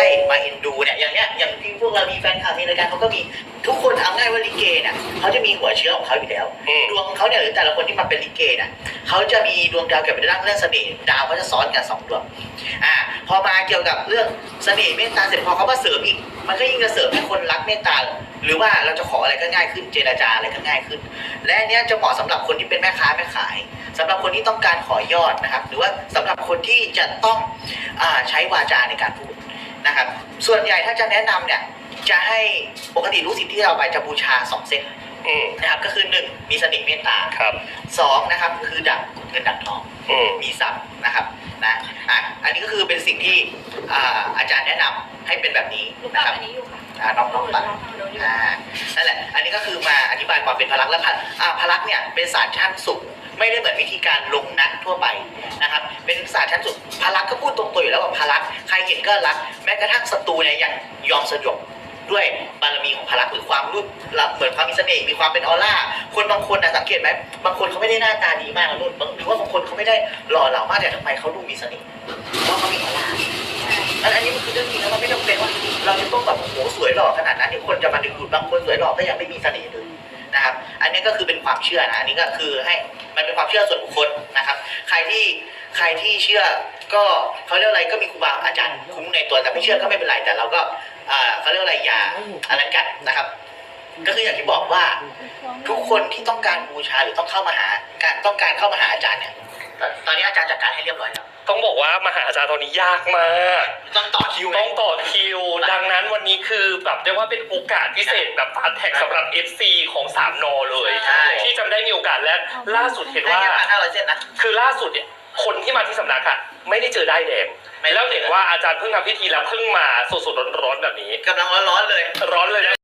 ช่มาเอ็นดูเนี่ยอย่างเนี้ยอย่างที่พวกเรามีแฟนคลับมีรายการเขาก็มีทุกคนเอาง่ายว่าลิเกเนี่ยเขาจะมีหัวเชื้อของเขาอยู่แล้ว อืม ดวงเขาเนี่ยหรือแต่ละคนที่มาเป็นลิเกเนี่ยเขาจะมีดวงดาวเกี่ยวกับเรื่องเรื่องเสน่ห์ดาวเขาจะซ้อนกันสองดวงอ่าพอมาเกี่ยวกับเรื่องเสน่ห์เมตตาเสร็จพอเขามาเสริมอีก มันก็ยิ่งจะเสริมให้คนรักเมตตาหรือว่าเราจะขออะไรก็ง่ายขึ้นเจรจาอะไรก็ง่ายขึ้น และอันเนี้ยจะเหมาะสำหรับคนที่เป็นแม่ค้าแม่ขายสำหรับคนที่ต้องการขอยอดนะครับ หรือว่าสำหรับคนที่จะต้องอาใช้วาจาในการพูด นะครับ ส่วนใหญ่ถ้าจะแนะนำเนี่ยจะให้ปกติรู้สิทธิ์ที่เราไปจะบูชาสองเส้นอืมนะครับก็คือหนึ่งมีเสน่ห์เมตตาครับสองนะครับคือดักเงินดักทองอืมมีทรัพย์นะครับนะอะอันนี้ก็คือเป็นสิ่งที่อ่าอาจารย์แนะนำให้เป็นแบบนี้หนูนะปักครับอันนี้อยู่ค่ะอ่าน้องน้องตัดลองทำดูอยู่ อ่านั่นแหละ อันนี้ก็คือมาอธิบายความเป็นพลักษณ์และพลักษณ์อ่าพลักษณ์เนี่ยเป็นศาสตร์ชั้นสูง ไม่ได้เหมือนวิธีการลงนัดทั่วไปนะครับ เป็นศาสตร์ชั้นสูงพลักษ์ก็พูดตรงตัวอยู่แล้วว่าพลักษ์ใครเห็นก็รัก แม้กระทั่งศัตรูเนี่ยยังยอมสยบด้วยบารมีของพลักษ์หรือความรูปลักษณ์เหมือนความมีเสน่ห์มีความเป็นออร่า คนบางคนนะสังเกตไหมบางคนเขาไม่ได้หน้าตาดีมากนะนุ่นบางหรือว่าบางคนเขาไม่ได้หล่อเหลามากแต่ทำไมเขาดูมีเสน่ห์เพราะเขามีออร่าอันอันนี้มันคือเรื่องจริงแล้วมันไม่จำเป็นว่าเราจะต้องแบบโอ้โหสวยหล่อขนาดนั้นที่คนจะมาดึงดูดบางคนสวยหล่อก็ยัง อันนี้ก็คือเป็นความเชื่อนะอันนี้ก็คือให้มันเป็นความเชื่อส่วนบุคคลนะครับ ใครที่ใครที่เชื่อก็เขาเรียกอะไรก็มีครูบาอาจารย์คุ้มในตัวแต่ไม่เชื่อก็ไม่เป็นไรแต่เราก็อ่าเขาเรียกอะไรอย่าอะไรกันนะครับ ก็คืออย่างที่บอกว่า ทุกคนที่ต้องการบูชาหรือต้องเข้ามาหาการต้องการเข้ามาหาอาจารย์เนี่ยตอนนี้อาจารย์จัดการให้เรียบร้อยแล้วต้องบอกว่ามหาอาจารย์ตอนนี้ยากมาก นั้นวันนี้คือแบบเรียกว่าเป็นโอกาสพิเศษแบบฟาสแท็กสำหรับ FC ของ3นอเลย ใช่ ที่จะได้มีโอกาสและล่าสุดเห็นได้ว่า แค่พันห้าร้อยเส้นนะ คือล่าสุดเนี่ยคนที่มาที่สำนักอะไม่ได้เจอได้ายแดงไม่ได้ แล้วเห็นว่าอาจารย์เพิ่งทำพิธีแล้วเพิ่งมาสดๆร้อนๆแบบนี้ กำลังร้อนๆเลย ร้อนเลยนะ